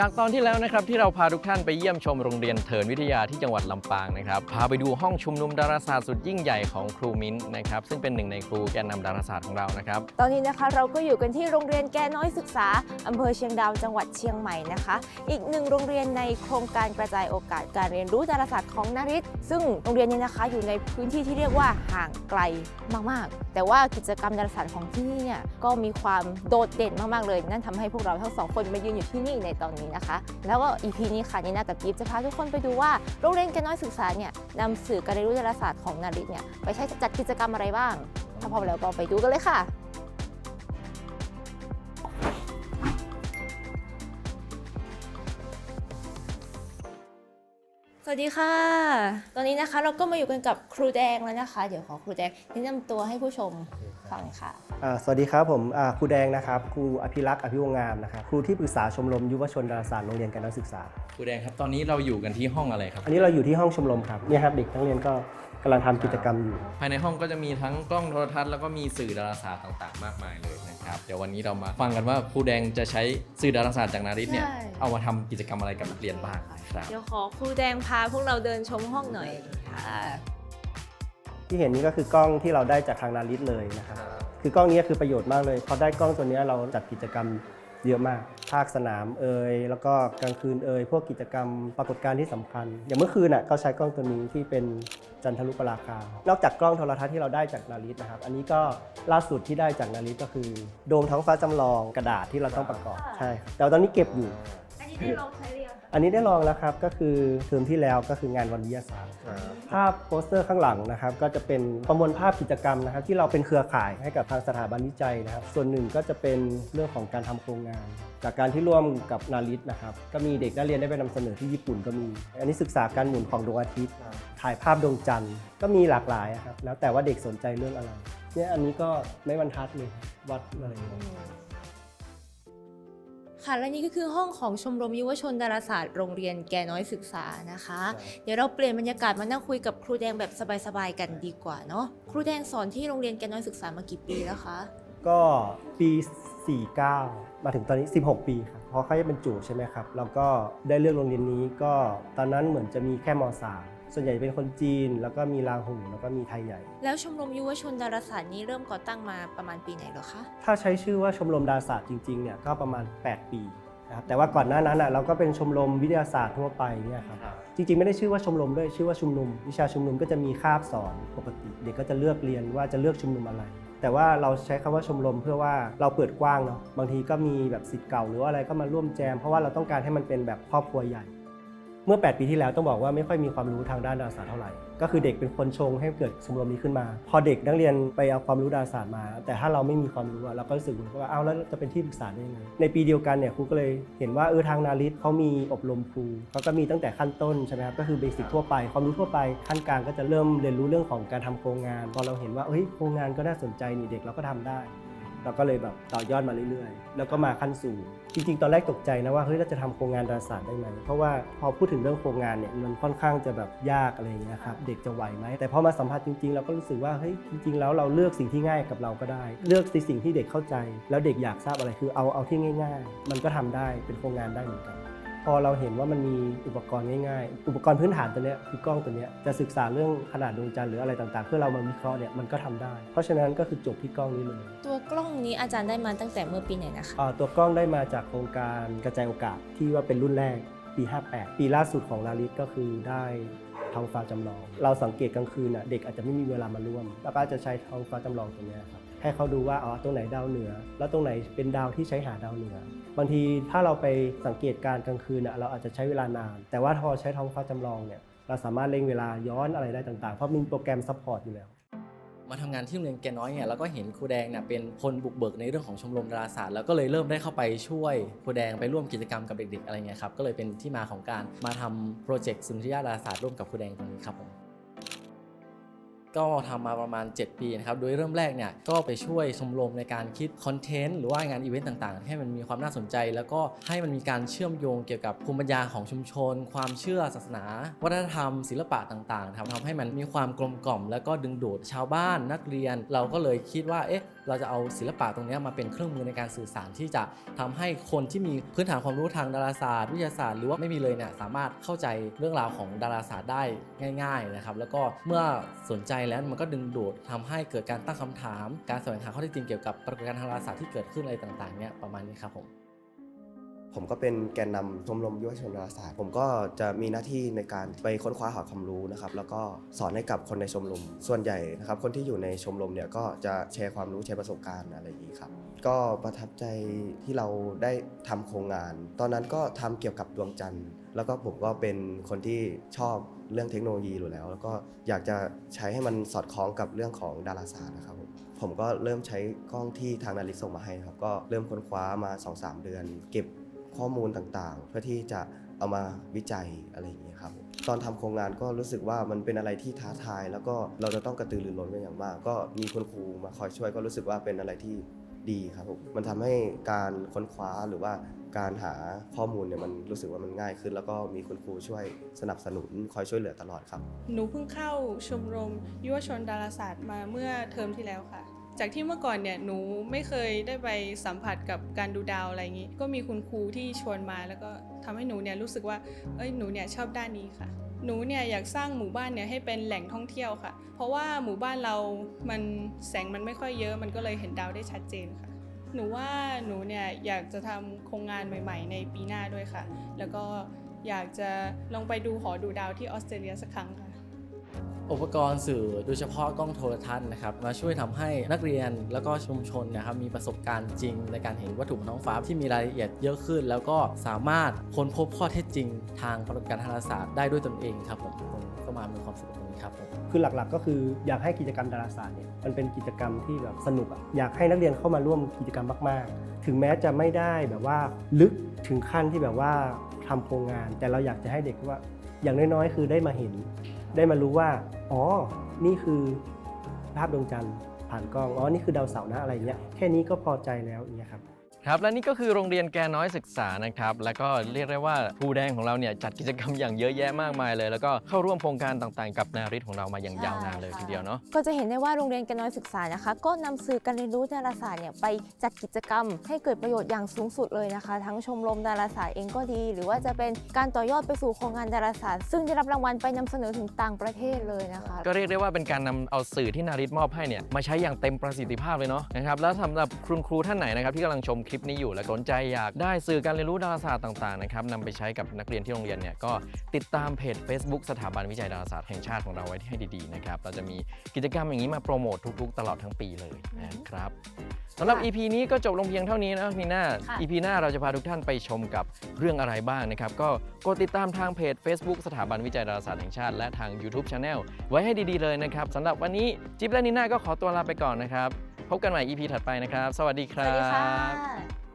จากตอนที่แล้วนะครับที่เราพาทุกท่านไปเยี่ยมชมโรงเรียนเถินวิทยาที่จังหวัดลำปางนะครับพาไปดูห้องชุมนุมดาราศาสตร์สุดยิ่งใหญ่ของครูมิ้นท์นะครับซึ่งเป็นหนึ่งในครูแกนนำดาราศาสตร์ของเรานะครับตอนนี้นะคะเราก็อยู่กันที่โรงเรียนแก่น้อยศึกษาอำเภอเชียงดาวจังหวัดเชียงใหม่นะคะ อีกหนึ่งโรงเรียนในโครงการกระจายโอกาสการเรียนรู้ดาราศาสตร์ของนาริตซึ่งโรงเรียนนี้นะคะอยู่ในพื้นที่ที่เรียกว่าห่างไกลมากๆ แต่ว่ากิจกรรมดาราศาสตร์ของที่นี่เนี่ยก็มีความโดดเด่นมากๆเลย นั่นทำให้พวกเราทั้งสองคนมายืนอยู่ที่นี่ในตอนนี้นะคะ แล้วก็อีพีนี้ค่ะนีน่ากับกิฟจะพาทุกคนไปดูว่าโรงเรียนแก่น้อยศึกษาเนี่ยนำสื่อการเรียนรู้ดาราศาสตร์ของนาริตเนี่ยไปใช้จัดกิจกรรมอะไรบ้าง ถ้าพร้อมแล้วก็ไปดูกันเลยค่ะสวัสดีค่ะ ตอนนี้นะคะเราก็มาอยู่กันกับครูแดงแล้วนะคะ เดี๋ยวขอครูแดงแนะนำตัวให้ผู้ชมฟังค่ะ อ่าสวัสดีครับผมอ่าครูแดงนะครับครูอภิรักษ์อภิวงศ์งามนะครับครูที่ปรึกษาชมรมยุวชนดาราศาสตร์โรงเรียนการนักศึกษา ครูแดงครับตอนนี้เราอยู่กันที่ห้องอะไรครับ อันนี้เราอยู่ที่ห้องชมรมครับเนี่ยครับเด็กนักเรียนก็กำลังทำกิจกรรมอยู่ ภายในห้องก็จะมีทั้งกล้องโทรทัศน์แล้วก็มีสื่อดาราศาสตร์ต่างๆ มากมายเลยนะครับเดี๋ยววันนี้เรามาฟังกันว่าครูแดงจะใช้สื่อดาราศาสตร์จากนาริตเนี่ยใช่ เอามาทำกิจกรรมอะไรกับนักเรียนบ้างครับ เดี๋ยวขอครูแดงพาพวกเราเดินชมห้องหน่อยค่ะ ที่เห็นนี้ก็คือกล้องที่เราได้จากทางนาริตเลยนะครับคือกล้องนี้คือประโยชน์มากเลยพอได้กล้องตัวนี้เราจัดกิจกรรมเยอะมาก ภาคสนามเอ่ยแล้วก็กลางคืนเอ่ยพวกกิจกรรมปรากฏการณ์ที่สำคัญ อย่างเมื่อคืนน่ะก็ใช้กล้องตัวนี้ที่เป็นจันทรุปราคา นอกจากกล้องโทรทัศน์ที่เราได้จากนาริตนะครับ อันนี้ก็ล่าสุดที่ได้จากนาริตก็คือ โดมท้องฟ้าจำลองกระดาษที่เราต้องประกอบ ใช่ครับแต่ว่าตอนนี้เก็บอยู่ อันนี้ได้ลองใช้เรียง อันนี้ได้ลองแล้วครับก็คือเทอมที่แล้วก็คืองานวันวิทยาศาสตร์ภาพโปสเตอร์ข้างหลังนะครับก็จะเป็นประมวลภาพกิจกรรมนะครับ ที่เราเป็นเครือข่ายให้กับทางสถาบันวิจัยนะครับ ส่วนหนึ่งก็จะเป็นเรื่องของการทำโครงงาน จากการที่ร่วมกับนาริตนะครับก็มีเด็กนักเรียนได้ไปนำเสนอที่ญี่ปุ่นก็มี อันนี้ศึกษาการหมุนของดวงอาทิตย์ ถ่ายภาพดวงจันทร์ก็มีหลากหลายอะครับแล้วแต่ว่าเด็กสนใจเรื่องอะไรเนี่ยอันนี้ก็ไม่บรรทัดเลยวัดอะไรอย่างเงี้ย ค่ะและนี่ก็คือห้องของชมรมยุวชนดาราศาสตร์โรงเรียนแก่น้อยศึกษานะคะ เดี๋ยวเราเปลี่ยนบรรยากาศมานั่งคุยกับครูแดงแบบสบายๆกันดีกว่าเนาะครูแดงสอนที่โรงเรียนแก่น้อยศึกษามากี่ปีแล้วคะก็ปี 49 มาถึงตอนนี้ 16 ปีครับเพราะเขาจะเป็นจู่ใช่ไหมครับแล้วก็ได้เลือกโรงเรียนนี้ก็ตอนนั้นเหมือนจะมีแค่ม .3 ส่วนใหญ่เป็นคนจีน แล้วก็มีลางหูแล้วก็มีไทยใหญ่ แล้วชมรมยุวชนดาราศาสตร์นี้เริ่มก่อตั้งมาประมาณปีไหนเหรอคะ ถ้าใช้ชื่อว่าชมรมดาราศาสตร์จริงๆเนี่ยก็ประมาณ 8 ปีนะครับแต่ว่าก่อนหน้านั้นอะเราก็เป็นชมรมวิทยาศาสตร์ทั่วไปเนี่ยครับจริงๆ ไม่ได้ชื่อว่าชมรมด้วยชื่อว่าชุมนุม วิชาชุมนุมก็จะมีคาบสอนปกติ เด็กก็จะเลือกเรียนว่าจะเลือกชุมนุมอะไร แต่ว่าเราใช้คำว่าชมรมเพื่อว่าเราเปิดกว้างเนาะบางทีก็มีแบบสิทธิ์เก่าหรือว่าอะไรก็มาร่วมแจม เพราะว่าเราต้องการให้มันเป็นแบบครอบครัวใหญ่ เมื่อ 8 ปีที่แล้วต้องบอกว่าไม่ค่อยมีความรู้ทางด้านดาราศาสตร์เท่าไหร่ ก็คือเด็กเป็นคนชงให้เกิดชมรมนี้ขึ้นมา พอเด็กนักเรียนไปเอาความรู้ดาราศาสตร์มา แต่ถ้าเราไม่มีความรู้เราก็รู้สึกเหมือนว่าเอาแล้วจะเป็นที่ปรึกษาได้ยังไง ในปีเดียวกันเนี่ยครูก็เลยเห็นว่าเออทางนาริตเขามีอบรมครูเขาก็มีตั้งแต่ขั้นต้นใช่ไหมครับก็คือเบสิกทั่วไปความรู้ทั่วไปขั้นกลางก็จะเริ่มเรียนรู้เรื่องของการทำโครงงาน พอเราเห็นว่าเฮ้ยโครงงานก็น่าสนใจนี่เด็กเราก็ทำได้ เราก็เลยแบบต่อยอดมาเรื่อยๆ แล้วก็มาขั้นสูง จริง ๆ ตอนแรกตกใจนะว่าเฮ้ยเราจะทำโครงงานดาราศาสตร์ได้ไหมเพราะว่าพอพูดถึงเรื่องโครงงานเนี่ยมันค่อนข้างจะแบบยากอะไรอย่างเงี้ยครับเด็กจะไหวไหมแต่พอมาสัมผัสจริงๆ เราก็รู้สึกว่าเฮ้ยจริง ๆ แล้วเราเลือกสิ่งที่ง่ายกับเราก็ได้ เลือกสิ่งที่เด็กเข้าใจ แล้วเด็กอยากทราบอะไรคือเอาเอาที่ง่าย ๆ มันก็ทำได้เป็นโครงงานได้เหมือนกัน พอเราเห็นว่ามันมีอุปกรณ์ง่ายๆ อุปกรณ์พื้นฐานตัวเนี้ยคือกล้องตัวเนี้ยจะศึกษาเรื่องขนาดดวงจันทร์หรืออะไรต่างๆ เพื่อเรามาวิเคราะห์เนี่ยมันก็ทำได้ เพราะฉะนั้นก็คือจบที่กล้องนี้เลย ตัวกล้องนี้อาจารย์ได้มาตั้งแต่เมื่อปีไหนนะคะอ่าตัวกล้องได้มาจากโครงการกระจายโอกาสที่ว่าเป็นรุ่นแรกปี 58 ปีล่าสุดของลาลิสก็คือได้ท้องฟ้าจำลอง เราสังเกตกลางคืนน่ะเด็กอาจจะไม่มีเวลามาร่วม แล้วก็จะใช้ท้องฟ้าจำลองตัวเนี้ยครับ ให้เขาดูว่าอ๋อตรงไหนดาวเหนือ แล้วตรงไหนเป็นดาวที่ใช้หาดาวเหนือ บางทีถ้าเราไปสังเกตการกลางคืนน่ะเราอาจจะใช้เวลานาน แต่ว่าพอใช้ท้องฟ้าจำลองเนี่ยเราสามารถเร่งเวลาย้อนอะไรได้ต่างๆ เพราะมีโปรแกรมซัพพอร์ตอยู่แล้วมาทำงานที่โรงเรียนแกน้อยเนี่ยแล้วก็เห็นครูแดงเนี่ยเป็นคนบุกเบิกในเรื่องของชมรมดาราศาสตร์แล้วก็เลยเริ่มได้เข้าไปช่วยครูแดงไปร่วมกิจกรรมกับเด็กๆอะไรเงี้ยครับก็เลยเป็นที่มาของการมาทำโปรเจกต์สุนทรียดาราศาสตร์ร่วมกับครูแดงตรงนี้ครับผม ก็ทำมาประมาณ 7 ปีนะครับ โดยเริ่มแรกเนี่ยก็ไปช่วยชมรมในการคิดคอนเทนต์หรือว่างานอีเวนต์ต่างๆ ให้มันมีความน่าสนใจ แล้วก็ให้มันมีการเชื่อมโยงเกี่ยวกับภูมิปัญญาของชุมชน ความเชื่อศาสนา วัฒนธรรม ศิลปะต่างๆทำทำให้มันมีความกลมกล่อม แล้วก็ดึงดูดชาวบ้านนักเรียน เราก็เลยคิดว่าเอ๊ะ เราจะเอาศิลปะตรงนี้มาเป็นเครื่องมือในการสื่อสารที่จะทำให้คนที่มีพื้นฐานความรู้ทางดาราศาสตร์ วิทยาศาสตร์หรือว่าไม่มีเลยเนี่ยสามารถเข้าใจเรื่องราวของดาราศาสตร์ได้ง่าย ๆนะครับ แล้วก็เมื่อสนใจแล้วมันก็ดึงดูดทำให้เกิดการตั้งคำถาม การแสวงหาข้อเท็จจริงเกี่ยวกับปรากฏการณ์ทางดาราศาสตร์ที่เกิดขึ้นอะไรต่างๆเนี่ยประมาณนี้ครับผม ผมก็เป็นแกนนำชมรมยุวชนดาราศาสตร์ ผมก็จะมีหน้าที่ในการไปค้นคว้าหาความรู้นะครับ แล้วก็สอนให้กับคนในชมรม ส่วนใหญ่นะครับ คนที่อยู่ในชมรมเนี่ยก็จะแชร์ความรู้แชร์ประสบการณ์อะไรอย่างนี้ครับ ก็ประทับใจที่เราได้ทำโครงงาน ตอนนั้นก็ทำเกี่ยวกับดวงจันทร์ แล้วก็ผมก็เป็นคนที่ชอบเรื่องเทคโนโลยีอยู่แล้ว แล้วก็อยากจะใช้ให้มันสอดคล้องกับเรื่องของดาราศาสตร์นะครับผมผมก็เริ่มใช้กล้องที่ทางนาริสส่งมาให้ครับ ก็เริ่มค้นคว้ามา 2-3 เดือน เก็บ ข้อมูลต่างๆ เพื่อที่จะเอามาวิจัยอะไรอย่างเงี้ยครับตอนทำโครงงานก็รู้สึกว่ามันเป็นอะไรที่ท้าทาย แล้วก็เราจะต้องกระตือรือร้นเป็นอย่างมาก ก็มีคุณครูมาคอยช่วยก็รู้สึกว่าเป็นอะไรที่ดีครับผมมันทำให้การค้นคว้าหรือว่าการหาข้อมูลเนี่ยมันรู้สึกว่ามันง่ายขึ้น แล้วก็มีคุณครูช่วยสนับสนุนคอยช่วยเหลือตลอดครับ หนูเพิ่งเข้าชมรมยุวชนดาราศาสตร์มาเมื่อเทอมที่แล้วค่ะ จากที่เมื่อก่อนเนี่ยหนูไม่เคยได้ไปสัมผัสกับการดูดาวอะไรอย่างนี้ ก็มีคุณครูที่ชวนมาแล้วก็ทำให้หนูเนี่ยรู้สึกว่าเอ้ยหนูเนี่ยชอบด้านนี้ค่ะ หนูเนี่ยอยากสร้างหมู่บ้านเนี่ยให้เป็นแหล่งท่องเที่ยวค่ะ เพราะว่าหมู่บ้านเรามันแสงมันไม่ค่อยเยอะ มันก็เลยเห็นดาวได้ชัดเจนค่ะ หนูว่าหนูเนี่ยอยากจะทำโครงงานใหม่ ๆ ในปีหน้าด้วยค่ะ แล้วก็อยากจะลองไปดูหอดูดาวที่ออสเตรเลียสักครั้งค่ะ อุปกรณ์สื่อโดยเฉพาะกล้องโทรทัศน์นะครับมาช่วยทำให้นักเรียนแล้วก็ชุมชนนะครับมีประสบการณ์จริง ในการเห็นวัตถุบนท้องฟ้าที่มีรายละเอียดเยอะขึ้น แล้วก็สามารถค้นพบข้อเท็จจริง ทางปรากฏการณ์ทางดาราศาสตร์ได้ด้วยตนเองครับผมผมก็มามีความสุขตรงนี้ครับผมคือหลักๆ ก็คืออยากให้กิจกรรมดาราศาสตร์เนี่ยมันเป็นกิจกรรมที่แบบสนุกอะอยากให้นักเรียนเข้ามาร่วมกิจกรรมมาก ๆ ถึงแม้จะไม่ได้แบบว่าลึกถึงขั้นที่แบบว่าทำโครงงาน แต่เราอยากจะให้เด็กว่าอย่างน้อยๆ คือได้มาเห็น ได้มารู้ว่า อ๋อ นี่คือภาพดวงจันทร์ผ่านกล้อง อ๋อ นี่คือดาวเสาร์นะอะไรเงี้ย แค่นี้ก็พอใจแล้วอย่างเงี้ยครับ ครับและนี่ก็คือโรงเรียนแกน้อยศึกษานะครับแล้วก็เรียกได้ว่าครูแดงของเราเนี่ยจัดกิจกรรมอย่างเยอะแยะมากมายเลย แล้วก็เข้าร่วมโครงการต่างๆ กับนาริตของเรามาอย่างยาวนานเลยทีเดียวเนาะก็จะเห็นได้ว่าโรงเรียนแกนน้อยศึกษานะคะ ก็นำสื่อการเรียนรู้ดาราศาสตร์เนี่ยไปจัดกิจกรรม ให้เกิดประโยชน์อย่างสูงสุดเลยนะคะ ทั้งชมรมดาราศาสตร์เองก็ดี หรือว่าจะเป็นการต่อยอดไปสู่โครงงานดาราศาสตร์ซึ่งได้รับรางวัลไปนำเสนอถึงต่างประเทศเลยนะคะ ก็เรียกได้ว่าเป็นการนำเอาสื่อที่นาริตมอบให้เนี่ยมาใช้อย่างเต็มประสิทธิภาพเลยเนาะนะครับแล้วสำหรับคุณครูท่านไหนนะครับที่กำลังชมคลิปนี้อยู่และสนใจอยากได้สื่อการเรียนรู้ดาราศาสตร์ต่างๆนะครับนำไปใช้กับนักเรียนที่โรงเรียนเนี่ยก็ติดตามเพจ Facebook สถาบันวิจัยดาราศาสตร์แห่งชาติของเราไว้ให้ดีๆนะครับเราจะมีกิจกรรมอย่างนี้มาโปรโมททุกๆ ตลอดทั้งปีเลยนะครับสำหรับ EP นี้ก็จบลงเพียงเท่านี้นะมีหน้าค่ะ EP หน้าเราจะพาทุกท่านไปชมกับเรื่องอะไรบ้างนะครับ ก็กดติดตามทางเพจ Facebook สถาบันวิจัยดาราศาสตร์แห่งชาติ และทาง YouTube Channel ไว้ให้ดีๆเลยนะครับสำหรับวันนี้จิ๊บและนีน่าก็ขอตัวลาไปก่อนนะครับ พบกันใหม่ EP ถัดไปนะครับ สวัสดีครัวัสดีค่บะ